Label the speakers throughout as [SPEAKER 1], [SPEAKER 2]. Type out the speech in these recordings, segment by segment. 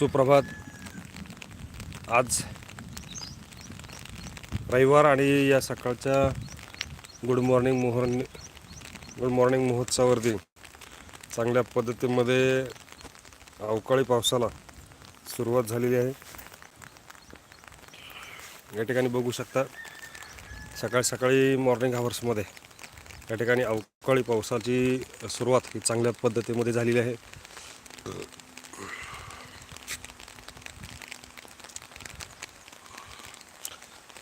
[SPEAKER 1] सुप्रभात. आज रविवार आणि या सकाळच्या गुड मॉर्निंग मोहर गुड मॉर्निंग महोत्सवावरती चांगल्या पद्धतीमध्ये अवकाळी पावसाला सुरुवात झालेली आहे. या ठिकाणी बघू शकता सकाळ सकाळी मॉर्निंग आवर्समध्ये या ठिकाणी अवकाळी पावसाची सुरुवात ही चांगल्या पद्धतीमध्ये झालेली आहे.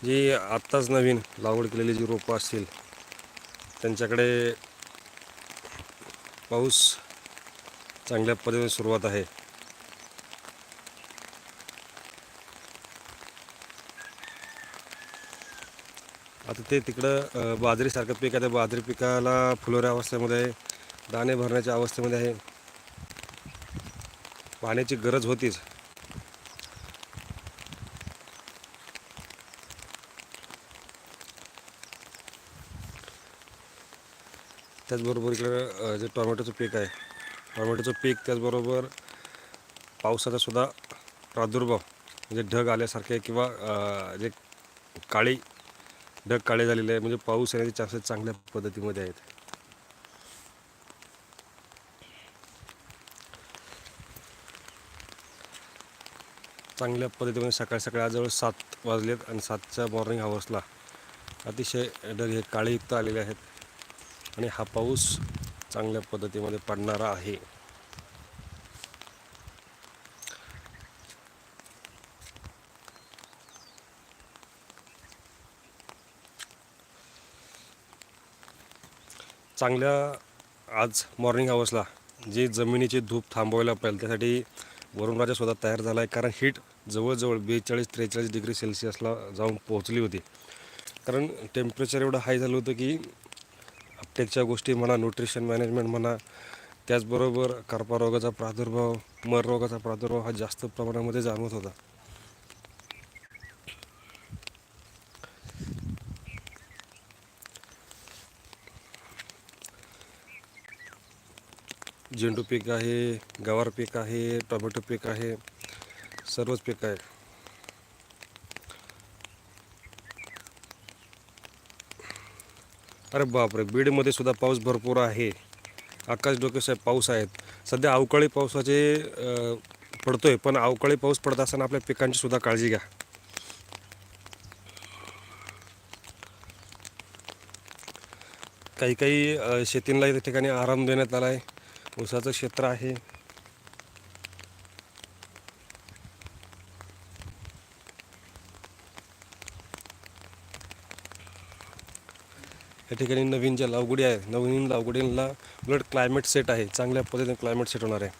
[SPEAKER 1] जी आत्ताच नवीन लागवड केलेली जी रोपं असतील त्यांच्याकडे पाऊस चांगल्या पद्धतीने सुरुवात आहे. आता ते तिकडं बाजरीसारखं पीक आहे त्या बाजरी पिकाला फुलोऱ्या अवस्थेमध्ये आहे दाणे भरण्याच्या अवस्थेमध्ये आहे. पाण्याची गरज होतीच. त्याचबरोबर इकडं जे टोमॅटोचं पीक आहे टोमॅटोचं पीक त्याचबरोबर पावसाचा सुद्धा प्रादुर्भाव म्हणजे ढग आल्यासारखे किंवा जे काळी ढग काळे झालेले आहे म्हणजे पाऊस येण्याचे चान्सेस चांगल्या पद्धतीमध्ये आहेत. चांगल्या पद्धतीमध्ये सकाळी सकाळी आज जवळ सात वाजलेत आणि सातच्या मॉर्निंग आवर्सला अतिशय ढग हे काळेयुक्त आलेले आहेत. आणि हा पाऊस चांगल्या पद्धतीमध्ये पडणारा आहे. चांगल्या आज मॉर्निंग आवर्सला जी जमिनीची धूप थांबवायला पाहिजे त्यासाठी वरुणराजा स्वतः तयार झाला आहे कारण हीट जवळजवळ बेचाळीस त्रेचाळीस डिग्री सेल्सिअसला जाऊन पोहोचली होती. कारण टेम्परेचर एवढं हाय झालं होतं की अपटेकच्या गोष्टी म्हणा न्यूट्रिशन मॅनेजमेंट म्हणा त्याचबरोबर करपा रोगाचा प्रादुर्भाव मर रोगाचा प्रादुर्भाव हा जास्त प्रमाणामध्ये जाणवत होता. झेंडू पीक आहे गवार पीक आहे टोमॅटो पीक आहे सर्वच पीक आहे. अरे बापरे बीडमध्ये सुद्धा पाऊस भरपूर आहे. आकाश डोकेसाहेब पाऊस आहेत. सध्या अवकाळी पावसाचे पडतो पडतोय पण अवकाळी पाऊस पडत असताना आपल्या पिकांची सुद्धा काळजी घ्या. काही काही शेतींना या ठिकाणी आराम देण्यात आला आहे ऊसाचं क्षेत्र आहे. या ठिकाणी नवीन ज्या लावगुडी आहे नवीन लावगुडींना उलट क्लायमेट सेट आहे. चांगल्या पद्धतीने क्लायमेट सेट होणार आहे.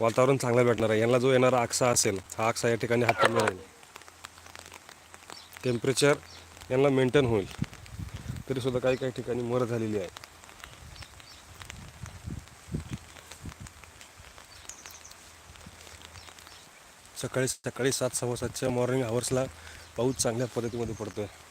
[SPEAKER 1] वातावरण चांगलं भेटणार आहे. यांना जो येणारा आक्सा असेल हा आक्सा या ठिकाणी हाताळला राहील टेम्परेचर यांना मेंटेन होईल. तरीसुद्धा काही काही ठिकाणी मर झालेली आहे. सकाळी सकाळी सात सव्वा सातच्या मॉर्निंग आवर्सला पाऊस चांगल्या पद्धतीमध्ये पडतो आहे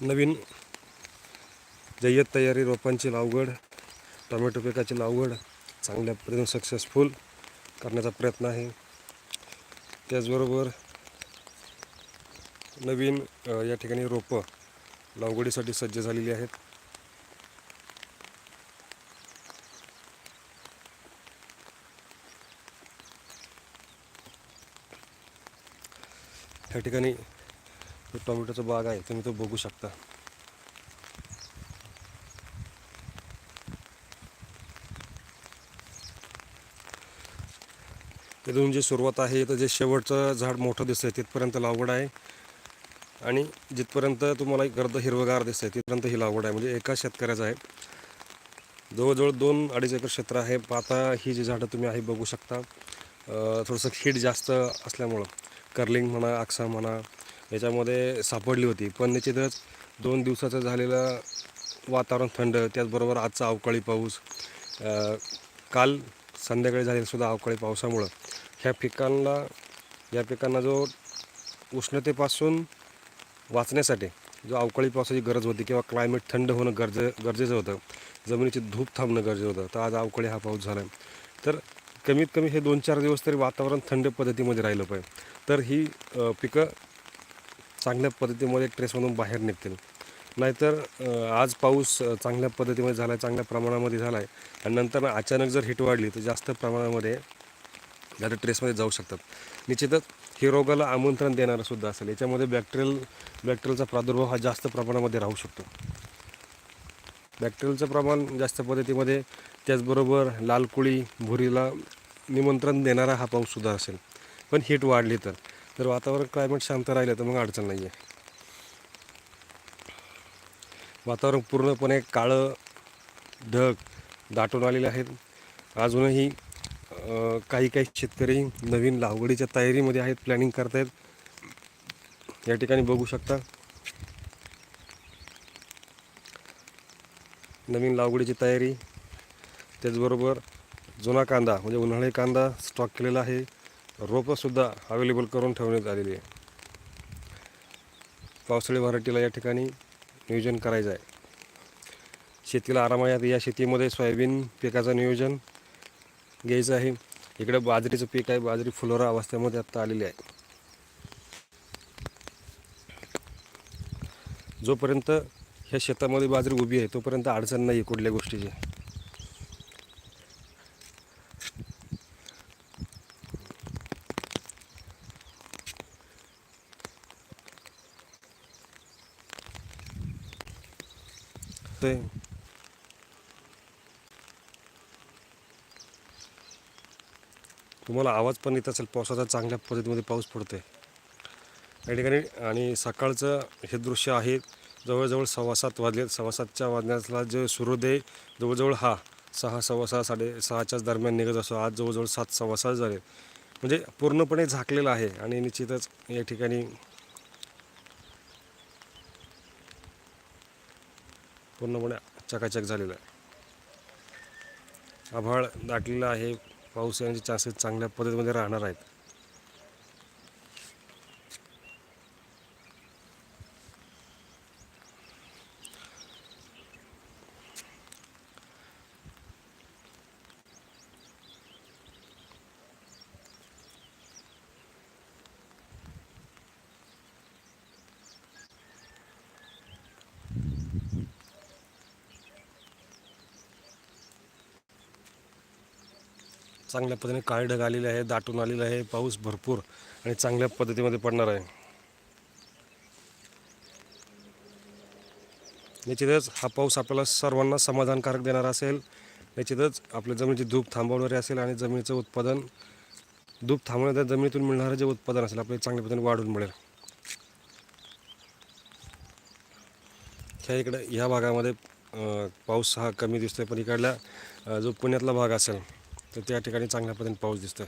[SPEAKER 1] नवीन जय्यत तयारी रोपांची लागवड टोमॅटो पिकाची लागवड चांगल्या पद्धतीने सक्सेसफुल करण्याचा प्रयत्न आहे. त्याचबरोबर नवीन या ठिकाणी रोपं लागवडीसाठी सज्ज झालेली आहेत. या ठिकाणी हे टोमॅटोचं बाग आहे तुम्ही तो बघू शकता. इथून जी सुरुवात आहे तर जे शेवटचं झाड मोठं दिसतंय तिथपर्यंत लावड आहे. आणि जिथपर्यंत तुम्हाला एक गर्द हिरवगार दिसतंय तिथपर्यंत ही लागवड आहे. म्हणजे एका शेतकऱ्याचं आहे. जवळजवळ दोन अडीच एकर क्षेत्र आहे. पाता ही जी झाडं तुम्ही आहे बघू शकता. थोडंसं खीड जास्त असल्यामुळं कर्लिंग म्हणा आक्सा म्हणा याच्यामध्ये सापडली होती. पण निश्चितच दोन दिवसाचं झालेलं वातावरण थंड त्याचबरोबर आजचा अवकाळी पाऊस काल संध्याकाळी झालेलासुद्धा अवकाळी पावसामुळं. ह्या पिकांना या पिकांना जो उष्णतेपासून वाचण्यासाठी जो अवकाळी पावसाची गरज होती किंवा क्लायमेट थंड होणं गरजे गरजेचं होतं जमिनीची धूप थांबणं गरजेचं होतं तर आज अवकाळी हा पाऊस झाला आहे तर कमीत कमी हे दोन चार दिवस तरी वातावरण थंड पद्धतीमध्ये राहिलं पाहिजे. तर ही पिकं चांगल्या पद्धतीमध्ये ट्रेसमधून बाहेर निघतील. नाहीतर आज पाऊस चांगल्या पद्धतीमध्ये झाला आहे चांगल्या प्रमाणामध्ये झाला आहे आणि नंतर अचानक जर हिट वाढली तर जास्त प्रमाणामध्ये आता ट्रेसमध्ये जाऊ शकतात. निश्चितच हे रोगाला आमंत्रण देणारं सुद्धा असेल. याच्यामध्ये बॅक्टेरियल बॅक्टेरियलचा प्रादुर्भाव हा जास्त प्रमाणामध्ये राहू शकतो. बॅक्टेरियलचं प्रमाण जास्त पद्धतीमध्ये त्याचबरोबर लाल कुळी भुरीला निमंत्रण देणारा हा पाऊससुद्धा असेल. पण हीट वाढली तर. जर वातावरण क्लायमेट शांत राहिलं तर मग अडचण नाही आहे वातावरण पूर्णपणे काळं ढग दाटून आलेले आहेत. अजूनही काही काही शेतकरी नवीन लागवडीच्या तयारीमध्ये आहेत प्लॅनिंग करतायत. या ठिकाणी बघू शकता. नवीन लागवडीची तयारी. त्याचबरोबर जुना कांदा म्हणजे उन्हाळी कांदा स्टॉक केलेला आहे. रोपंसुद्धा अवेलेबल करून ठेवण्यात आलेली आहे. पावसाळी व्हरायटीला या ठिकाणी नियोजन करायचं आहे. शेतीला आराम आहे. या शेतीमध्ये सोयाबीन पिकाचं नियोजन घ्यायचं आहे. इकडं बाजरीचं पीक आहे. बाजरी फुलोरा अवस्थेमध्ये आत्ता आलेली आहे. जोपर्यंत ह्या शेतामध्ये बाजरी उभी आहे तोपर्यंत अडचण नाही आहे कुठल्या गोष्टीची. ते तुम्हाला आवाज पण येत असेल पावसाचा चांगल्या पद्धतीमध्ये पाऊस पडतोय. या ठिकाणी आणि सकाळचं हे दृश्य आहे जवळजवळ सव्वा सात वाजले सव्वा सातच्या वाजण्याला जे सूर्योदय जवळजवळ हा सहा सव्वा सहा साडे सहाच्याच दरम्यान निघत असतो. आज जवळजवळ सात सव्वा सात झाले. म्हणजे पूर्णपणे झाकलेलं आहे आणि निश्चितच या ठिकाणी पूर्णपणे चकाचक झालेलं आहे. आभाळ दाटलेलं आहे. पाऊस येण्याचे चान्सेस चांगल्या पद्धतीमध्ये राहणार आहेत. चांगल्या पद्धतीने काळे ढग आलेले आहे दाटून आलेलं आहे पाऊस भरपूर आणि चांगल्या पद्धतीमध्ये पडणार आहे. निश्चितच हा पाऊस आपल्याला सर्वांना समाधानकारक देणारा असेल. निश्चितच आपल्या जमिनीची धूप थांबवणारी असेल आणि जमिनीचं उत्पादन धूप थांबवण्याच्या जमिनीतून मिळणारं जे उत्पादन असेल आपल्याला चांगल्या पद्धतीने वाढून मिळेल. ह्या इकडे ह्या भागामध्ये पाऊस हा कमी दिसतोय पण इकडल्या जो पुण्यातला भाग असेल तर त्या ठिकाणी चांगल्या पद्धतीने पाऊस दिसतो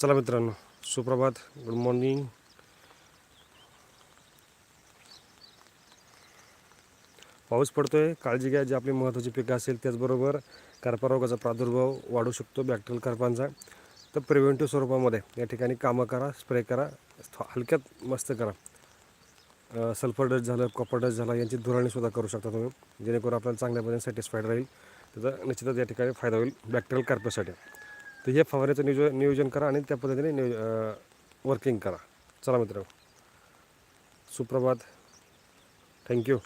[SPEAKER 1] चला मित्रांनो सुप्रभात. गुड मॉर्निंग पाऊस पडतो आहे काळजी घ्या जी आपली महत्त्वाची पिकं असेल त्याचबरोबर करपा रोगाचा प्रादुर्भाव वाढू शकतो बॅक्टेरियल करपांचा. तर प्रिव्हेंटिव्ह स्वरूपामध्ये या ठिकाणी कामं करा स्प्रे करा हलक्यात मस्त करा. सल्फर डस्ट झालं कॉपर डस्ट झाला यांची धुराणीसुद्धा करू शकता तुम्ही जेणेकरून आपल्याला चांगल्या पद्धतीने सॅटिस्फाईड राहील. त्याचा निश्चितच या ठिकाणी फायदा होईल बॅक्टेरियल कार्पासाठी. तर हे फवाऱ्याचं नियोजन नियोजन करा आणि त्या पद्धतीने नियो वर्किंग करा. चला मित्र सुप्रभात. थँक्यू